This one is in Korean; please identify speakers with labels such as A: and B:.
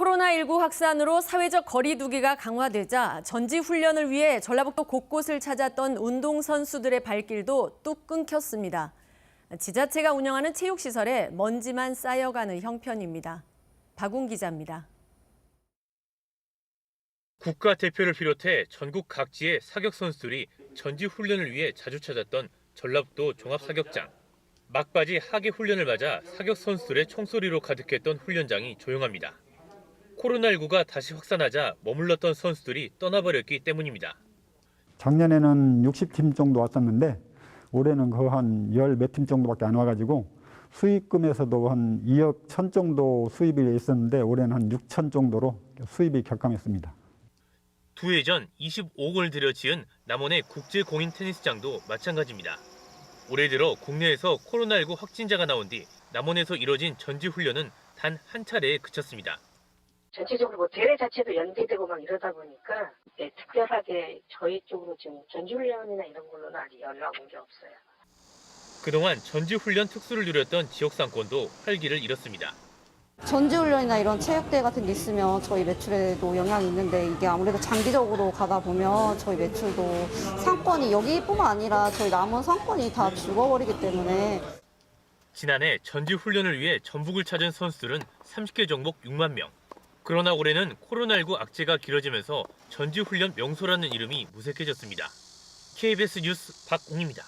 A: 코로나19 확산으로 사회적 거리두기가 강화되자 전지 훈련을 위해 전라북도 곳곳을 찾았던 운동선수들의 발길도 뚝 끊겼습니다. 지자체가 운영하는 체육시설에 먼지만 쌓여가는 형편입니다. 박웅 기자입니다.
B: 국가대표를 비롯해 전국 각지의 사격 선수들이 전지 훈련을 위해 자주 찾았던 전라북도 종합사격장. 막바지 하계 훈련을 맞아 사격 선수들의 총소리로 가득했던 훈련장이 조용합니다. 코로나19가 다시 확산하자 머물렀던 선수들이 떠나버렸기 때문입니다.
C: 작년에는 60팀 정도 왔었는데 올해는 그 한 열 몇 팀 정도밖에 안 와가지고 수입금에서도 한 2억 천 정도 수입이 있었는데 올해는 한 6천 정도로 수입이 격감했습니다.
B: 두 해 전 25억을 들여 지은 남원의 국제공인 테니스장도 마찬가지입니다. 올해 들어 국내에서 코로나19 확진자가 나온 뒤 남원에서 이뤄진 전지 훈련은 단 한 차례에 그쳤습니다.
D: 전체적으로 뭐 대회 자체도 연계되고 막 이러다 보니까 네, 특별하게 저희 쪽으로 지금 전지훈련이나 이런 걸로는 아직 연락 온 게 없어요.
B: 그동안 전지훈련 특수를 누렸던 지역 상권도 활기를 잃었습니다.
E: 전지훈련이나 이런 체육대회 같은 게 있으면 저희 매출에도 영향이 있는데 이게 아무래도 장기적으로 가다 보면 저희 매출도 상권이 여기뿐만 아니라 저희 남원 상권이 다 죽어버리기 때문에
B: 지난해 전지훈련을 위해 전북을 찾은 선수들은 30개 종목 6만 명. 그러나 올해는 코로나19 악재가 길어지면서 전지훈련 명소라는 이름이 무색해졌습니다. KBS 뉴스 박웅입니다.